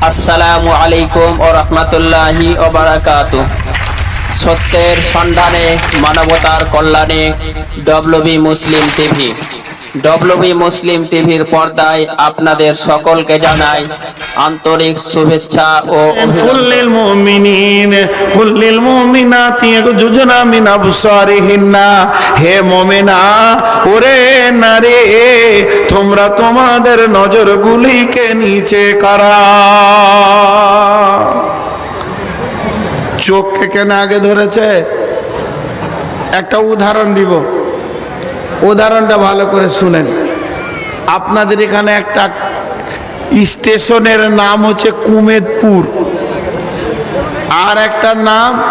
আসসালামু আলাইকুম ও রহমতুল্লাহি ওবারাকাতু সত্যের সন্ধানে মানবতার কল্যাণে ডব্লবি মুসলিম টিভি ডব্লিউবি মুসলিম টিভির পর্দায় আপনাদের সকলকে জানাই আন্তরিক শুভেচ্ছা ও কুল্লিল মুমিনিন, কুল্লিল মুমিনাতি যুজনা মিন আবসারিহিন্না। হে মুমিনা, ওরে নারী, তোমরা তোমাদের নজরগুলিকে নিচে করা। চোখকে কেন আগে ধরেছে? একটা উদাহরণ দিব। উদাহরণটা ভালো করে শুনেন। আপনাদের এখানে একটা স্টেশনের নাম হচ্ছে কুমেদপুর। আর একটা নাম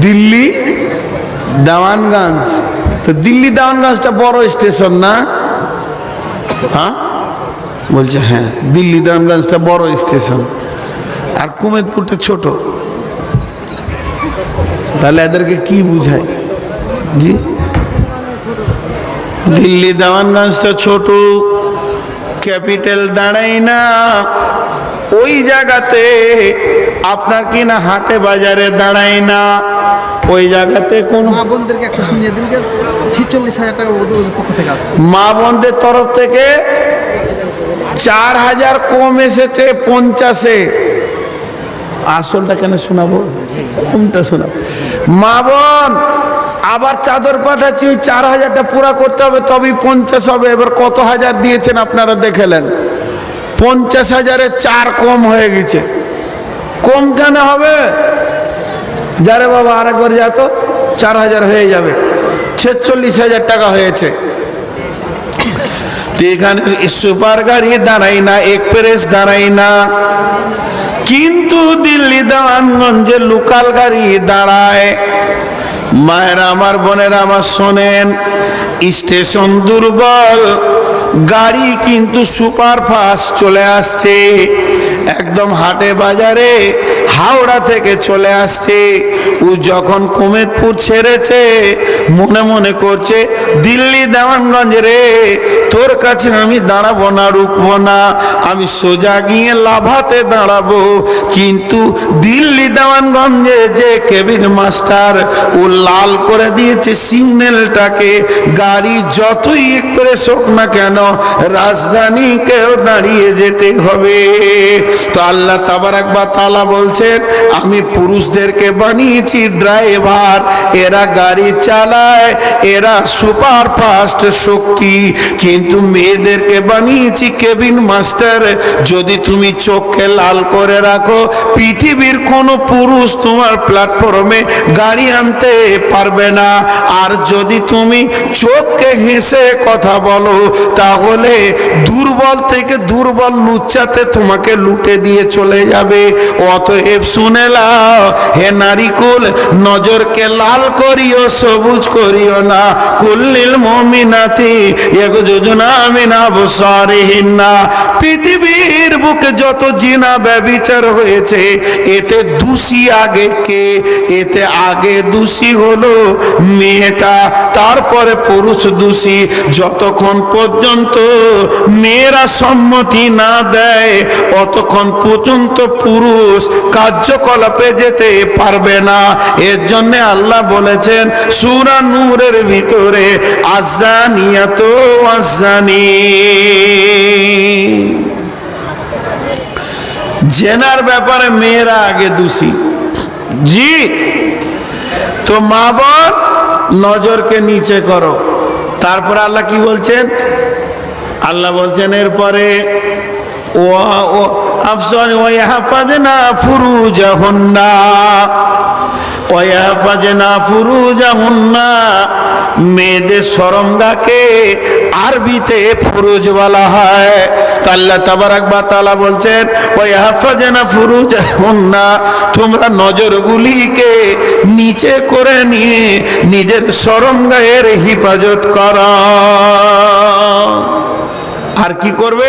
দিল্লি দেওয়ানগঞ্জ। তো দিল্লি দেওয়ানগঞ্জটা বড় স্টেশন না? হ্যাঁ? বলছে হ্যাঁ দিল্লি দেওয়ানগঞ্জটা বড় স্টেশন। আর কুমেদপুরটা ছোট। তাহলে এদেরকে কি বুঝায়? জি? দিল্লি দেওয়ানগঞ্জটা ছোট ক্যাপিটাল দাঁড়াই না। ওই জায়গাতে আপনার কি না হাটে বাজারে দাঁড়াই না। ওই জায়গাতে কোন মা বোনদেরকে একটু শুনিয়ে দিন যে ছিচল্লিশ হাজার টাকা ওদের ওদের পক্ষ থেকে আসবে। মা বোনদের তরফ থেকে চার হাজার কম এসেছে পঞ্চাশে। আসলটা কেন শোনাবো? কমটা শোনাবো? মা বোন আবার চাদর পাঠাচ্ছি, ওই চার হাজারটা পুরা করতে হবে, তবেই পঞ্চাশ হবে। এবার কত হাজার দিয়েছেন আপনারা দেখেলেন? পঞ্চাশ হাজারে চার কম হয়ে গেছে। কম কেন হবে? যারে বাবা, আরেকবার যা তো, চার হাজার হয়ে যাবে। ছেচল্লিশ হাজার টাকা হয়েছে। এখানে সুপার গাড়ি দাঁড়াই না, এক্সপ্রেস দাঁড়াই না। কিন্তু দিল্লি দেওয়ানগঞ্জে লোকাল গাড়ি দাঁড়ায়। মায়েরা, আমার বোনেরা, আমার শোনেন, স্টেশন দুর্বল, গাড়ি কিন্তু সুপার ফাস্ট চলে আসছে, একদম হাটে বাজারে, হাওড়া থেকে চলে আসছে, ও যখন কুমেদপুর ছেড়েছে মনে মনে করছে, দিল্লি, দেওয়ানগঞ্জ রে, তোর কাছে আমি দাঁড়াবো না, রুকবো না, আমি সোজা গিয়ে লাভাতে দাঁড়াবো। কিন্তু দিল্লি, দেওয়ানগঞ্জে যে কেবিন মাস্টার, ও লাল করে দিয়েছে সিগন্যালটাকে, গাড়ি যতই এক্সপ্রেস হোক না কেন রাজধানীকেও দাঁড়িয়ে যেতে হবে। তো আল্লাহ তাবার একবার তালা বলছেন, আমি পুরুষদেরকে বানিয়েছি ড্রাইভার, এরা গাড়ি চালায় এরা সুপার ফাস্ট শক্তি কিন্তু মেয়েদেরকে বানিয়েছি কেবিন মাস্টার। যদি তুমি চোখকে লাল করে রাখো, পৃথিবীর কোনো পুরুষ তোমার প্ল্যাটফর্মে গাড়ি আনতে পারবে না। আর যদি তুমি চোখকে হেসে কথা বলো, তাহলে দুর্বল থেকে দুর্বল লুচ্চাতে তোমাকে লুটে দিয়ে চলে যাবে। অতএব শুনে লাও হে নারিকুল, নজরকে লাল করিও, সবুজ করিও না। কুল্লিল মমিনাতি এক যোজনা মিনা বসারিহীন না পৃথিবীর বুকে যত জিনা ব্যবিচার হয়েছে, এতে দোষী আগে কে? এতে আগে দোষী হলো মেয়েটা, তারপরে পুরুষ দোষী। যতক্ষণ পর্যন্ত মেয়েরা সম্মতি না দেয়, অতক্ষণ পর্যন্ত পুরুষ কার্যকলাপে যেতে পারবে না। এর জন্য আল্লাহ বলেছেন, সুরা নূরের ভিতরে আজানিয়াত আজানি। জেনার ব্যাপারে মেয়েরা আগে দোষী। জি, তো মা বোন, নজরকে নিচে করো। তারপর আল্লাহ কি বলছেন? আল্লাহ বলছেন, এরপরে ও ও আফসন ওয়াহফাজনা ফুরুজাহুন্না ওয়াহফাজনা ফুরুজাহুন্না। মেয়েদের সরঙ্গাকে আরবিতে হয়। তো আল্লাহ তাবারাক তোমরা নজরগুলিকে নিচে করে নিয়ে নিজের সরঙ্গায়ের হিফাজত করা। আর কি করবে?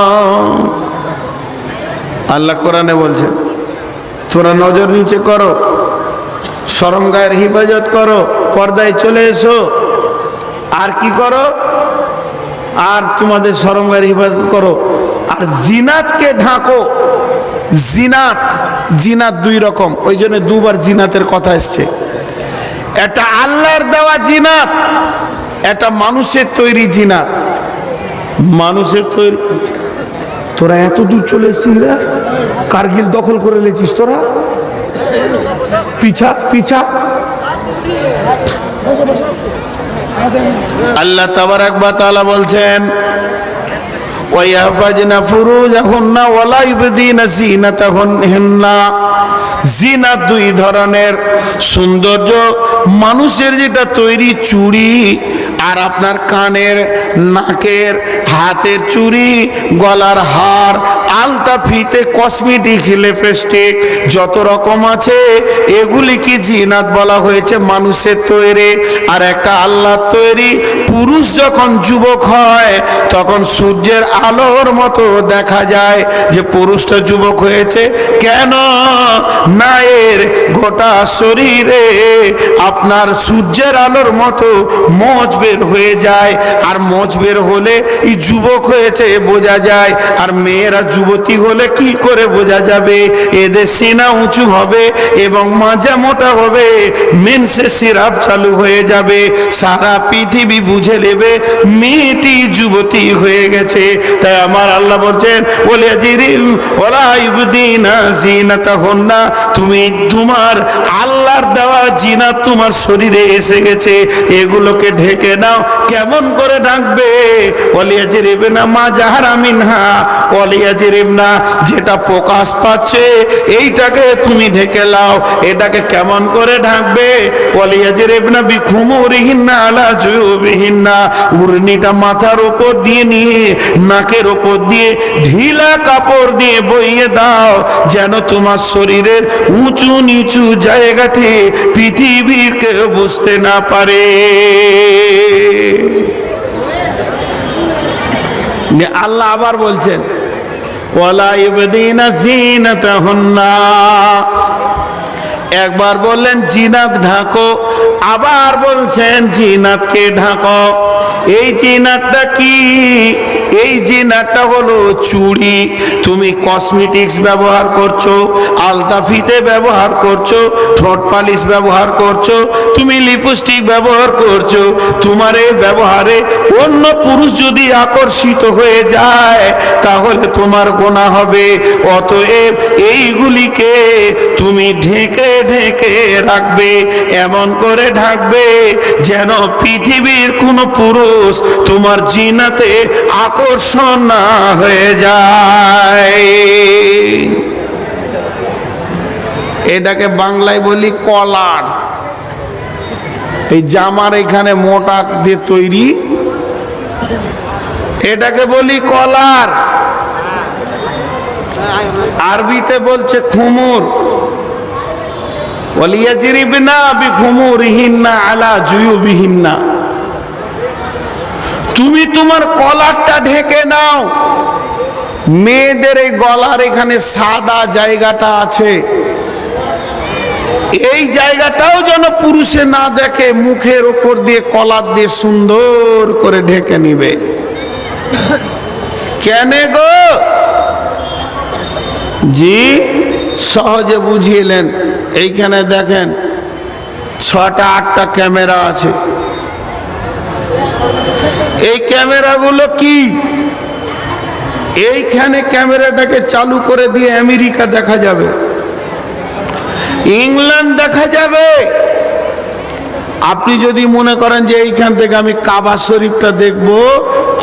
আল্লাহ কোরআনে বলছে, তোরা নজর নিচে করো সরম গায়ের হিফাজত করো, পর্দায় চলে এসো। আর কি করো? আর তোমাদের সরম গায়ের হিফাজত করো। আর জিনাতকে ঢাকো। জিনাত জিনাত দুই রকম। ওই জন্য দুবার জিনাতের কথা এসছে। একটা আল্লাহর দেওয়া জিনাত, একটা মানুষের তৈরি জিনাত। মানুষের তৈরি তোরা এত দূর চলে এসছিস রে? কার্গিল দখল করে লেছিস তোরা? পিছা পিছা। আল্লাহ তাবারাক বা তাআলা বলছেন দুই ধরনের সৌন্দর্য, মানুষের যেটা তৈরি চুড়ি আর আপনার কানের, নাকের, হাতের চুড়ি, গলার হার, আলতা ফিতে কসমেটিক, লিপস্টিক, যত রকম আছে এগুলি কি জিনাত বলা হয়েছে মানুষের তৈরি। আর একটা আল্লাহ তৈরি পুরুষ যখন যুবক হয়, তখন সূর্যের আলোর মতো দেখা যায় যে পুরুষটা যুবক হয়েছে। কেন? নায়ের গোটা শরীরে আপনার সূর্যের আলোর মতো মোচ বের হয়ে যায়। আর মোচ বের হলে এই যুবক হয়েছে বোঝা যায়। আর মেয়েরা যুবতী হলে কি করে বোঝা যাবে? এদের সিনা উঁচু হবে এবং মাজা মোটা হবে। মেনসে সিরাপ চালু হয়ে যাবে। সারা পৃথিবী বুঝে নেবে, মেয়েটি যুবতী হয়ে গেছে। তাই আমার আল্লাহ বলছেন বলে জিরিম ওলা ইবদিনা তুমি তোমার আল্লাহর দেওয়া জিনাত তোমার শরীরে এসে গেছে, এগুলোকে ঢেকে নাও, কেমন করে ঢাকবে? অলিয়া জিরিবে না মা যাহারা মিনহা অলিয়া জিরিব না যেটা প্রকাশ পাচ্ছে, এইটাকে তুমি ঢেকে লাও এটাকে কেমন করে ঢাকবে? অলিয়া জিরিব না বিখুমুরিহীন আলা জুবিহীন না। উর্নিটা মাথার ওপর দিয়ে নিয়ে, নাকের ওপর দিয়ে ঢিলা কাপড় দিয়ে বইয়ে দাও, যেন তোমার শরীরের উঁচু নিচু জায়গাটি পৃথিবীর কেউ বুঝতে না পারে। আল্লাহ আবার বলছেন, ওয়ালা ইবদিনা জিনাতাহুন্না একবার বললেন, জিনাত ঢাকো। আবার বলছেন, জিনাতকে ঢাকো। এই জিনাতটা কি? এই জিনাতটা হলো চুড়ি। তুমি কসমেটিক্স ব্যবহার করছ আলতা ফিতে ব্যবহার করছ, ঠোঁট পালিশ ব্যবহার করছ, তুমি লিপস্টিক ব্যবহার করছ, তোমার এই ব্যবহারে অন্য পুরুষ যদি আকর্ষিত হয়ে যায়, তাহলে তোমার গোনা হবে। অতএব এইগুলিকে তুমি ঢেকে ঢেকে রাখবে, এমন করে ঢাকবে যেন পৃথিবীর কোনো পুরুষ তোমার জিনাতে আকর্ষণ না হয়ে যায়। এটাকে বাংলায় বলি কলার। এই জামার এখানে মোটা দিয়ে তৈরি। এটাকে বলি কলার। আরবিতে বলছে খুমুর ওয়ালিয়াজরিবনা বিখুমুরিহিন্না আলা জুয়ুবিহিন্না তুমি তোমার কলারটা ঢেকে নাও। মেয়েদের এই গলার এখানে সাদা জায়গাটা আছে। এই জায়গাটাও যেন পুরুষে না দেখে মুখের ওপর দিয়ে কলার দিয়ে সুন্দর করে ঢেকে নিবে। কেনে গো? জি, সহজে বুঝিয়েলেন এইখানে দেখেন ছটা, আটটা ক্যামেরা আছে। এই ক্যামেরাগুলো কি? এইখানে ক্যামেরাটাকে চালু করে দিয়ে আমেরিকা দেখা যাবে। ইংল্যান্ড দেখা যাবে। আপনি যদি মনে করেন যে এইখান থেকে আমি কাবা শরীফটা দেখব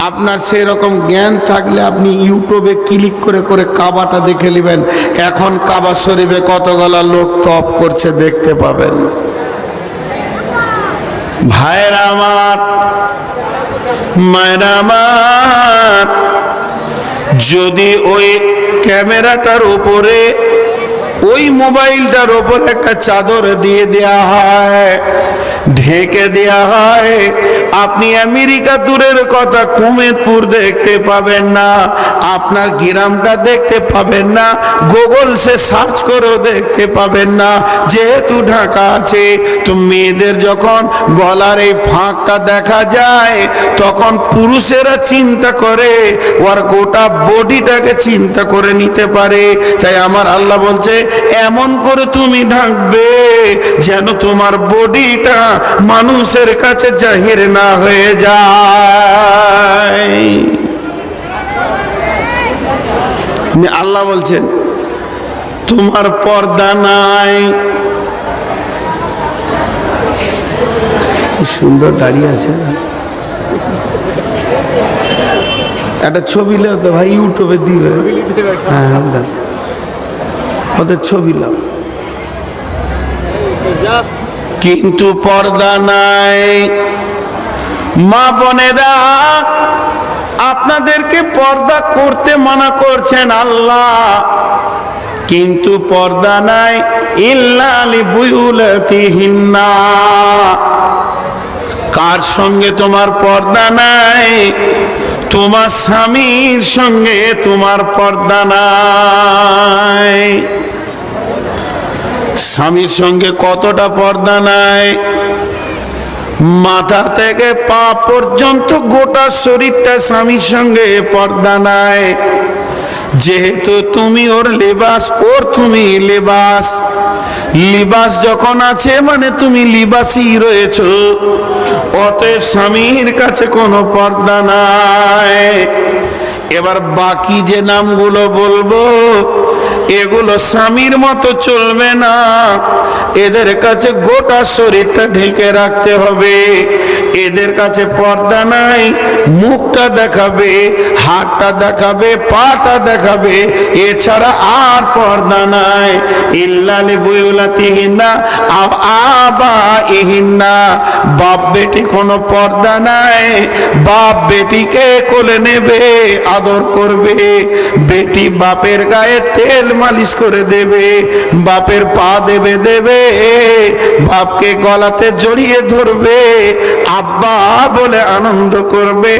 আপনার সেই রকম জ্ঞান থাকলে আপনি ইউটিউবে ক্লিক করে করে কাবাটা দেখে নেবেন। এখন কাবা শরীফে কতগুলা লোক তপ করছে দেখতে পাবেন। ভাইরা আমার, মায়েরা আমার, যদি ওই ক্যামেরাটার উপরে, ওই মোবাইলটার উপর একটা চাদর দিয়ে দেয়া হয়, ঢেকে দেয়া হয় আপনি আমেরিকা দূরের কথা কুমেদপুর দেখতে পাবেন না, আপনার গ্রামটা দেখতে পাবেন না, গুগল সে সার্চ করেও দেখতে পাবেন না। যেহেতু ঢাকা আছে, তো মেয়েদের যখন গলার এই ফাঁকটা দেখা যায়, তখন পুরুষেরা চিন্তা করে, ওর গোটা বডিটাকে চিন্তা করে নিতে পারে। তাই আমার আল্লাহ বলছে, এমন করে তুমি ঢাকবে যেন তোমার বডিটা মানুষের কাছে জাহির না হয়ে যায়। আল্লাহ বলছেন, তোমার পর্দা নাই। সুন্দর দাঁড়িয়ে আছে একটা ছবি লেও তো ভাই, ইউটিউবে দিবে। হ্যাঁ হ্যাঁ ওদের ছবি লাও। কিন্তু পর্দা নাই। মা বোনেরা, আপনাদেরকে পর্দা করতে মানা করছেন আল্লাহ। কিন্তু পর্দা নাই ইল্লালি বুয়ুলতিহিন্না কার সঙ্গে তোমার পর্দা নাই? তোমার স্বামীর সঙ্গে তোমার পর্দা নাই। স্বামীর সঙ্গে কতটা পর্দা নাই? মাথা থেকে পা পর্যন্ত গোটা শরীরটা স্বামীর সঙ্গে পর্দা নাই। যেহেতু তুমি ওর লেবাস, ওর তুমি লেবাস। লিবাস যখন আছে মানে তুমি লিবাসই রয়েছ। অতএব স্বামীর কাছে কোনো পর্দা নাই। এবার বাকি যে নামগুলো বলব এগুলো স্বামীর মতো চলবে না। এদের কাছে গোটা শরীরটা ঢেকে রাখতে হবে। এদের কাছে পর্দা নাই, মুখটা দেখাবে, হাতটা দেখাবে, পাটা দেখাবে, এছাড়া আর পর্দা নাই। ইল্লালি বুয়ুলাতিহিনা আও আবা ইহিনা বাপ বেটি কোনো পর্দা নাই, বাপ বেটিকে কোলে নেবে, আদর করবে। বেটি বাপের গায়ে তেল মালিশ করে দেবে, বাপের পা দেবে দেবে। বাপকে গলাতে জড়িয়ে ধরবে আব্বা বলে আনন্দ করবে,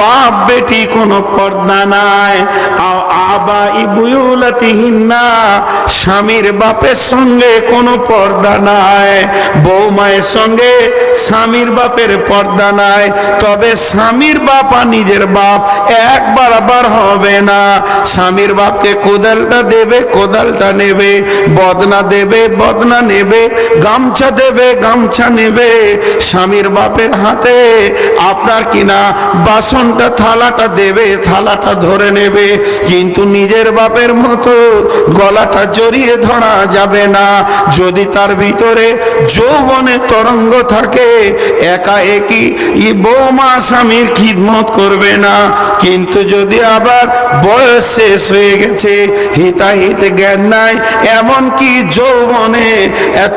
বাপ বেটি কোনো পর্দা নাই। আবা ইবুয়ুলাতিহিন্না স্বামীর বাপের সঙ্গে কোনো পর্দা নাই। বৌমায়ের সঙ্গে স্বামীর বাপের পর্দা নাই। তবে স্বামীর বাপা নিজের বাপ একবার আবার হবে না। স্বামীর বাপকে কোদালটা দেবে, কোদালটা নেবে, বদনা দেবে, বদনা নেবে, গামছা দেবে, গামছা নেবে। স্বামীর বাপের হাতে আপনার কিনা বাসনটা, থালাটা দেবে, থালাটা ধরে নেবে। কিন্তু নিজের বাপের মতো গলাটা জড়িয়ে ধরা যাবে না। যদি তার ভিতরে যৌবনে তরঙ্গ থাকে, একা একই ই বৌমা স্বামীর খিদমত করবে না। কিন্তু যদি আবার বয়স শেষ হয়ে গেছে, হিতাহিত জ্ঞান নাই এমন কি যৌবনে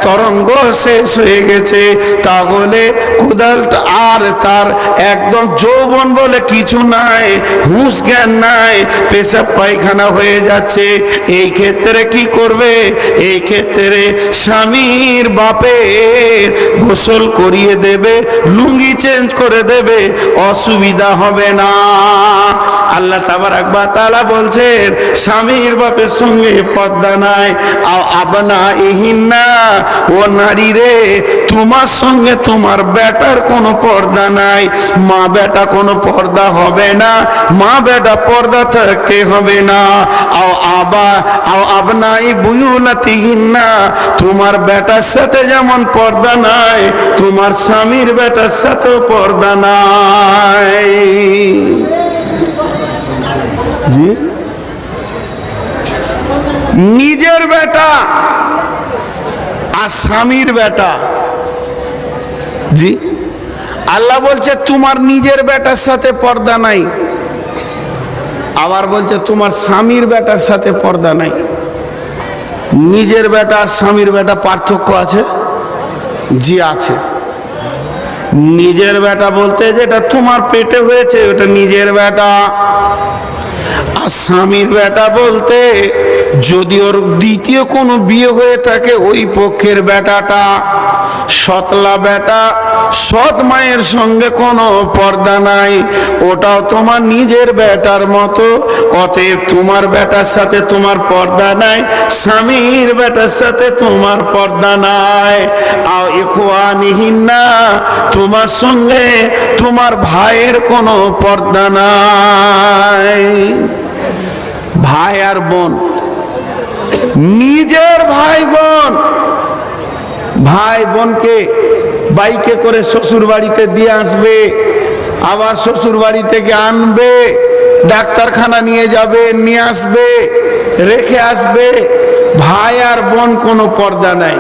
তরঙ্গ শেষ হয়ে গেছে, তাহলে কোদালটা আর তার একদম যৌবন বলে কিছু নাই, হুঁশ জ্ঞান নাই, পেশাব পায়খানা হয়ে যাচ্ছে। এই ক্ষেত্রে কি করবে? এই ক্ষেত্রে স্বামীর বাপের গোসল করিয়ে দেবে, লুঙ্গি চেঞ্জ করে দেবে, অসুবিধা হবে না। আল্লাহ তাবার একবার তালা বলছেন, স্বামীর বাপের সঙ্গে পদ্মা নাই। আবনা ইহিনা ও নারী রে, তোমার সঙ্গে তোমার বেটার কোনো পর্দা নাই। মা বেটা কোনো পর্দা হবে না। মা বেটা পর্দা থাকতে হবে না। আও আবা, আও আবনাই বুয়ুলাতিহিন্না তোমার বেটার সাথে যেমন পর্দা নাই, তোমার স্বামীর বেটার সাথেও পর্দা নাই। জি? নিজের বেটা আর স্বামীর বেটা। জি? আল্লাহ বলছে, তোমার নিজের বেটার সাথে পর্দা নাই। আবার বলছে, তোমার স্বামীর বেটার সাথে পর্দা নাই। নিজের বেটা আর স্বামীর বেটা পার্থক্য আছে? জি, আছে। নিজের বেটা বলতে যেটা তোমার পেটে হয়েছে, ওটা নিজের বেটা। আর স্বামীর বেটা বলতে, যদি ওর দ্বিতীয় কোনো বিয়ে হয়ে থাকে, ওই পক্ষের বেটাটা সতলা বেটা, সৎ মায়ের সঙ্গে কোনো পর্দা নাই। ওটাও তোমার নিজের বেটার মতো, অতএব তোমার বেটার সাথে তোমার পর্দা নাই, স্বামীর বেটার সাথে তোমার পর্দা নাই। আও ইখওয়ানিহিন না তোমার সঙ্গে তোমার ভাইয়ের কোনো পর্দা নাই। ভাই আর বোন, নিজের ভাই বোন ভাই বোনকে বাইকে করে শ্বশুর বাড়িতে দিয়ে আসবে, আবার শ্বশুর বাড়ি থেকে আনবে, ডাক্তারখানা নিয়ে যাবে, নিয়ে আসবে, রেখে আসবে। ভাই আর বোন কোনো পর্দা নাই।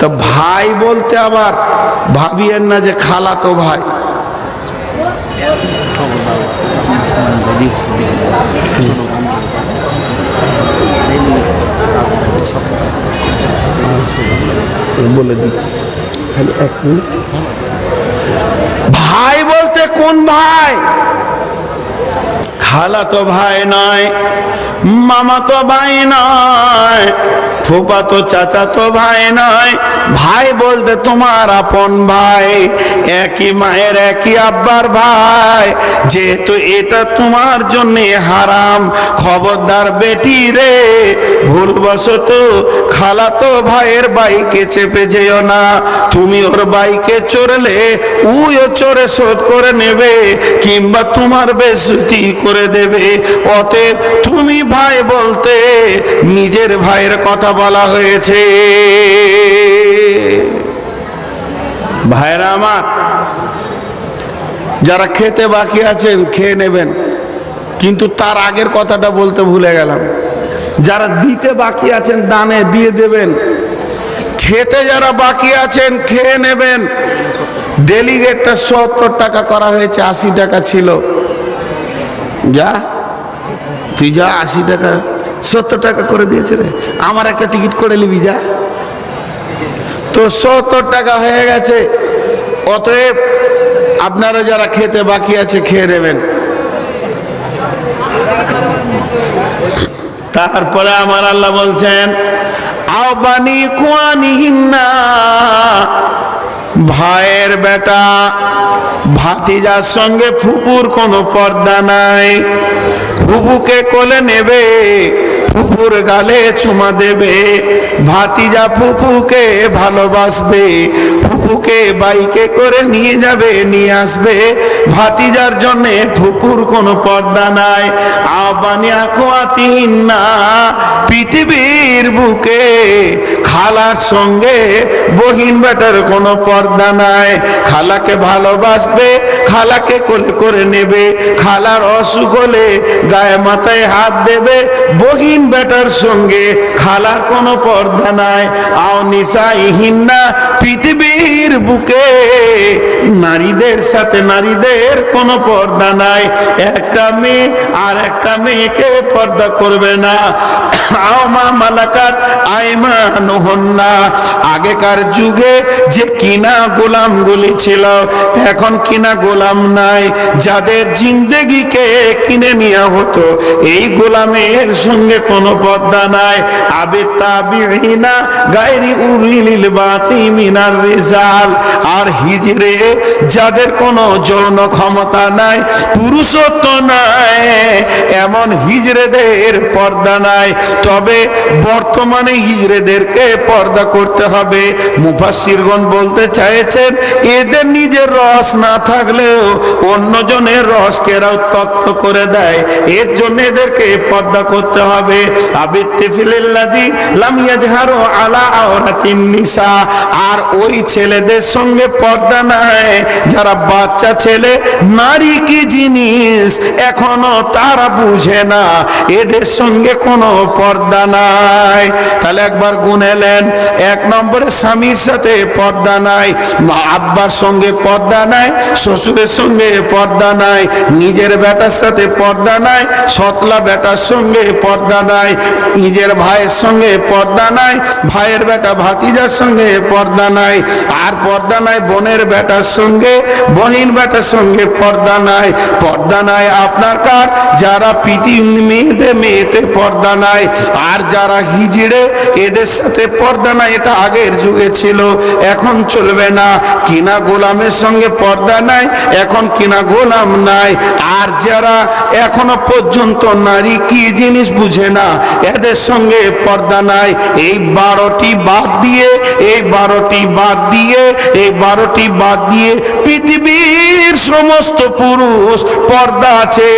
তো ভাই বলতে আবার ভাবিয়েন না যে খালা তো ভাই। ভাই বলতে কোন ভাই? খালা তো ভাই নয় মামা তো ভাই নয় ফুপা তো চাচা তো ভাই নয় ভাই বলতে তোমার আপন ভাই, একই মায়ের, একই আব্বার ভাই। যেহেতু এটা তোমার জন্য হারাম, খবরদার বেটি রে। ভুলবশত খালা তো ভাইয়ের বাইকে চেপে যেও না, তুমি ওর বাইকে চড়লে উইও চড়ে শোধ করে নেবে, কিংবা তোমার বেসুতি করে দেবে। অতএব তুমি ভাই বলতে নিজের ভাইয়ের কথা বলা হয়েছে। ভাইরা আমার, যারা খেতে বাকি আছেন খেয়ে নেবেন। কিন্তু তার আগের কথাটা বলতে ভুলে গেলাম। যারা দিতে বাকি আছেন দানে দিয়ে দেবেন। খেতে যারা বাকি আছেন খেয়ে নেবেন। ডেলিগেটটা সত্তর টাকা করা হয়েছে, আশি টাকা ছিল। যা, তুই যা, আশি টাকা, সত্তর টাকা করে দিয়েছে রে। আমার একটা টিকিট করে নিবি, যা। তো সত্তর টাকা হয়ে গেছে। অতএব আপনারা যারা খেতে বাকি আছে, খেয়ে নেবেন। তারপরে আমার আল্লাহ বলছেন আবানি কুয়ানিহিন্না ভাইয়ের বেটা ভাতিজার সঙ্গে ফুপুর কোনো পর্দা নাই। ফুপুকে কোলে নেবে, ফুপুর গালে চুমা দেবে। ভাতিজা ফুপুকে ভালোবাসবে ফুপুকে বাইকে করে নিয়ে যাবে, নিয়ে আসবে। ভাতিজার জন্যে ফুপুর কোনো পর্দা নাই। আবানি আকুয়াতিন না, পৃথিবীর বুকে খালার সঙ্গে বহিন বেটার কোনো পর্দা নাই। খালাকে ভালোবাসবে, খালাকে কোলে করে নেবে। খালার অসুখ হলে গায়ে মাথায় হাত দেবে। বহিন বেটার সঙ্গে খালার কোনো পর্দা নাই। আও নিশা ইহিন্না পৃথিবীর বুকে, নারীদের সাথে নারীদের কোনো পর্দা নাই। একটা মেয়ে আর একটা মেয়েকে পর্দা করবে না। আও মা মালাকাত আইমান আগেকার যুগে যে কিনা ছিল, এখন কিনা গোলাম নাই। যাদের জিন্দেগিকে কিনে নেওয়া হতো, এই গোলামের সঙ্গে কোনো পর্দা নাই। আবে তাবিনা গায়রি উলিল বাতি মিনার রিজাল আর হিজরে যাদের কোনো যৌন ক্ষমতা নাই, পুরুষত্ব নাই, এমন হিজরেদের পর্দা নাই। তবে বর্তমানে হিজরেদেরকে পর্দা করতে হবে। মুফাসিরগণ বলতে চাইছেন, এদের নিজের রস না থাকলেও অন্যজনের রসকে এরা উত্তক্ত করে দেয়। এর জন্য এদেরকে পর্দা করতে হবে। আবিত্তে ফিলিল্লাদি লামিয়া ঝাড়ো আলা আওরাতিন নিসা। আর ওই ছেলেদের সঙ্গে পর্দা নাই। যারা বাচ্চা ছেলে, নারী কি জিনিস? এখনও তারা বুঝে না। এদের সঙ্গে কোনো পর্দা নাই। তাহলে একবার গুনেলেন এক নম্বরে স্বামীর সাথে পর্দা নাই আব্বার সঙ্গে পর্দা নাই, শ্বশুরের সঙ্গে পর্দা নাই, নিজের বেটার সাথে পর্দা নাই, সতলা বেটার সঙ্গে পর্দা নাই, নিজের ভাইয়ের সঙ্গে পর্দা নাই, ভাইয়ের বেটা ভাতিজার সঙ্গে পর্দা নাই, আর পর্দা নাই, বোনের বেটার সঙ্গে বহিন বেটার সঙ্গে পর্দা নাই পর্দা নাই আপনার কার? যারা পিটি মেয়েতে মেয়েতে পর্দা নাই, আর যারা হিজড়ে এদের সাথে পর্দা নাই, এটা আগের যুগে ছিল, এখন চলবে না। কিনা গোলামের সঙ্গে পর্দা নাই, এখন কিনা গোলাম নাই, আর যারা এখনও পর্যন্ত নারী কি জিনিস বুঝে না, এদের সঙ্গে পর্দা নাই। এই বারোটি বাদ দিয়ে, এই বারোটি বাদ দিয়ে এই বারোটি বাদ দিয়ে পৃথিবীর সমস্ত পুরুষ পর্দা আছে।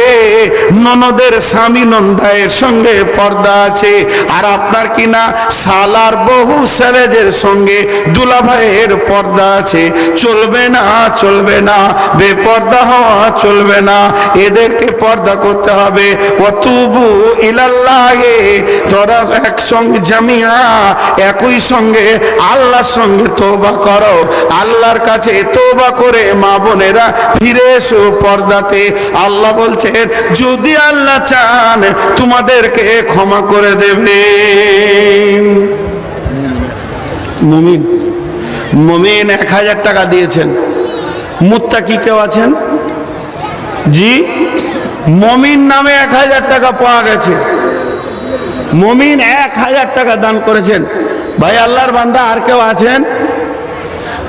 ননদের স্বামী নন্দায়ের সঙ্গে পর্দা আছে। আর আপনার কিনা সালার বহু স্যারেজের সঙ্গে দুলাভাইয়ের পর্দা আছে। চলবে না চলবে না, বেপর্দা হওয়া চলবে না। এদেরকে পর্দা করতে হবে। অতুবু ইলাল্লাহে, তোরা একসঙ্গে জামিয়া, একই সঙ্গে আল্লাহর সঙ্গে তোবা করো। আল্লাহর কাছে তোবা করে মা বোনেরা ফিরে এসো পর্দাতে। আল্লাহ বলছেন, যদি আল্লাহ চান, তোমাদেরকে ক্ষমা করে দেবে। মুমিন মুমিন এক হাজার টাকা দিয়েছেন। মুত্তা কি কেউ আছেন। জি, মমিন নামে এক হাজার টাকা পাওয়া গেছে। মমিন এক হাজার টাকা দান করেছেন। ভাই, আল্লাহর বান্দা আর কেউ আছেন?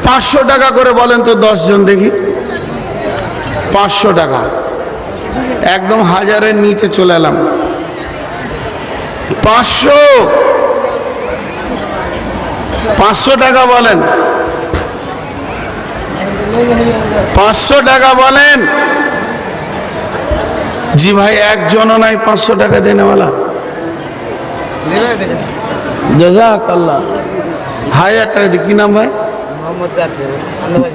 পাঁচশো টাকা করে বলেন তো জন দেখি। পাঁচশো টাকা। একদম হাজারের নিচে চলে এলাম। পাঁচশো। পাঁচশো টাকা বলেন। পাঁচশো টাকা বলেন। জি ভাই একজনও নাই পাঁচশো টাকা দেনেওয়ালা জাজাক আল্লাহ হাজার টাকা কি নাম ভাই?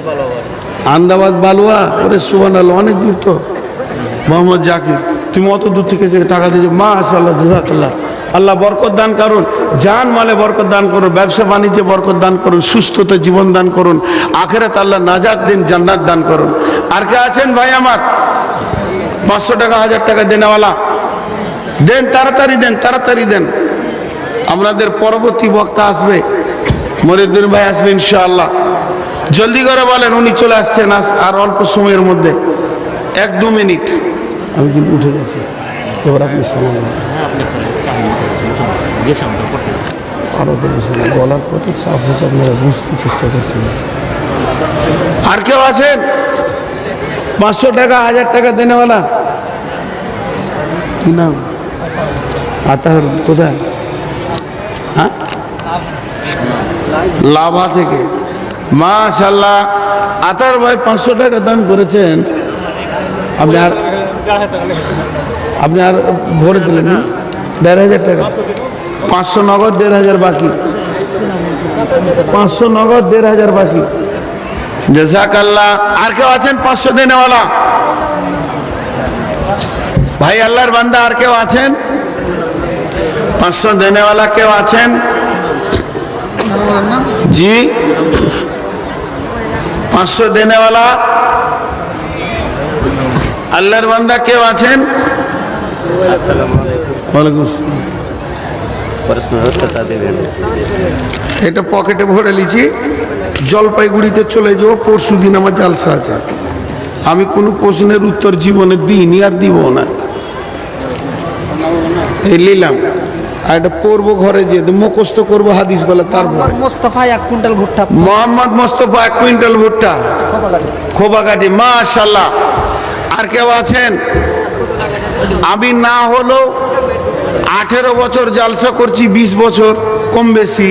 ভালো আন্দাবাদ বালুয়া। ওরে সুবান আল্লাহ অনেক দূর তো। মোহাম্মদ জাকির, তুমি অত দূর থেকে টাকা দিয়েছ মা আল্লাহ আল্লাহ বরকত দান করুন যান মালে বরকত দান করুন, ব্যবসা বাণিজ্যে বরকত দান করুন, সুস্থতা জীবন দান করুন, আখেরাত আল্লাহ নাজাদ দিন, জান্নাত দান করুন। আর কে আছেন ভাই আমার? পাঁচশো টাকা, হাজার টাকা দেনেওয়ালা। দেন, তাড়াতাড়ি দেন তাড়াতাড়ি দেন। আপনাদের পরবর্তী বক্তা আসবে। মরিদ্দিন ভাই আসবে ইনশাআল্লাহ। জলদি করে বলেন উনি চলে আসছেন আস- আর অল্প সময়ের মধ্যে। এক দু মিনিট। আমি কিন্তু উঠে গেছি। এবার আপনি গলার কত চাপ হচ্ছে আপনারা বুঝতে চেষ্টা করছেন। আর কেউ আছেন? পাঁচশো টাকা হাজার টাকা দেনেওয়ালা। কি নাম? আতার কোথায়? হ্যাঁ? লাভা থেকে। মাশাল্লাহ আতার ভাই পাঁচশো টাকা দান করেছেন। আপনি আর আপনি আর ভরে দিলেন? দেড় হাজার টাকা। পাঁচশো নগদ, দেড় হাজার বাকি। পাঁচশো নগদ, দেড় হাজার বাকি। জাজাকাল্লাহ আর কেউ আছেন পাঁচশো দেনেওয়ালা? ভাই, আল্লাহর বান্দা, আর কেউ আছেন? পাঁচশো দেনেওয়ালা কেউ আছেন? জি। পাঁচশো দেনেওয়ালা। আল্লাহর বান্দা কেউ আছেন? ওয়ালাইকুম আসসালাম। এটা পকেটে ভরে লিছি জলপাইগুড়িতে চলে যাব পরশু দিন আমার জালসা আছে। আমি কোনো প্রশ্নের উত্তর জীবনে দিইনি আর দিব না। এই নিলাম আর এটা পড়ব ঘরে যে মুখস্থ করব হাদিস বলে মোহাম্মদ মোস্তফা এক কুইন্টাল ভুট্টা। মোহাম্মদ মোস্তফা এক কুইন্টাল ভুট্টা। খোবাকাটি মাশাল্লাহ আর কেউ আছেন? আমি না হলো আঠেরো বছর জালসা করছি বিশ বছর কম বেশি।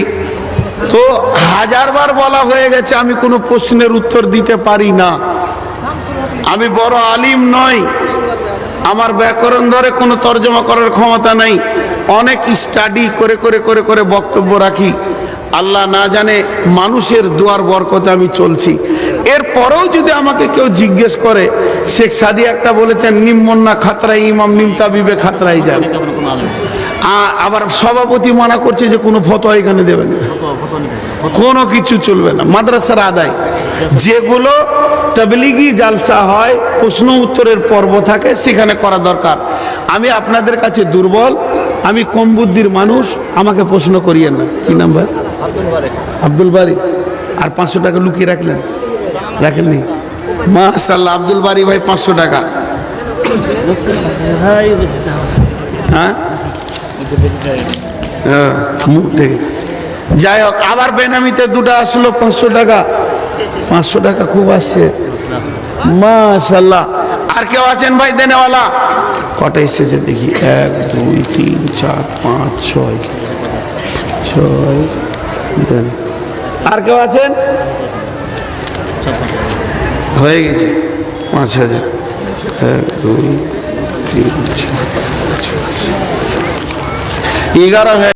তো হাজারবার বলা হয়ে গেছে আমি কোনো প্রশ্নের উত্তর দিতে পারি না। আমি বড় আলিম নই। আমার ব্যাকরণ ধরে কোনো তর্জমা করার ক্ষমতা নেই। অনেক স্টাডি করে করে করে করে বক্তব্য রাখি। আল্লাহ না জানে মানুষের দুয়ার বরকতে আমি চলছি। এরপরেও যদি আমাকে কেউ জিজ্ঞেস করে, শেখ সাদি একটা বলেছেন নিম্মন্না খাতরাই ইমাম নিমতা বিবে খাতরাই যান। আবার সভাপতি মানা করছে যে কোনো ফতোয়া এখানে দেবেন না। কোনো কিছু চলবে না। মাদ্রাসার আদায়। যেগুলো তবলিগি জালসা হয়, প্রশ্ন উত্তরের পর্ব থাকে, সেখানে করা দরকার। আমি আপনাদের কাছে দুর্বল আমি কম বুদ্ধির মানুষ আমাকে প্রশ্ন করিয়েন না। কি নাম্বার আব্দুল বাড়ি আর পাঁচশো টাকা লুকিয়ে রাখলেন? রাখেননি? মাশাল্লাহ আব্দুল বাড়ি ভাই পাঁচশো টাকা। হ্যাঁ? হ্যাঁ, মুখ থেকে যাই হোক আবার বেনামিতে দুটো আসলো পাঁচশো টাকা। পাঁচশো টাকা খুব আসছে। মাশাল্লাহ আর কেউ আছেন ভাই? দেনেওয়ালা। কটা এসেছে দেখি? এক, দুই, তিন, চার, পাঁচ, ছয়। ছয়। আর কেউ আছেন? হয়ে গেছে। পাঁচ হাজার। এক, দুই, তিন, চার এগারো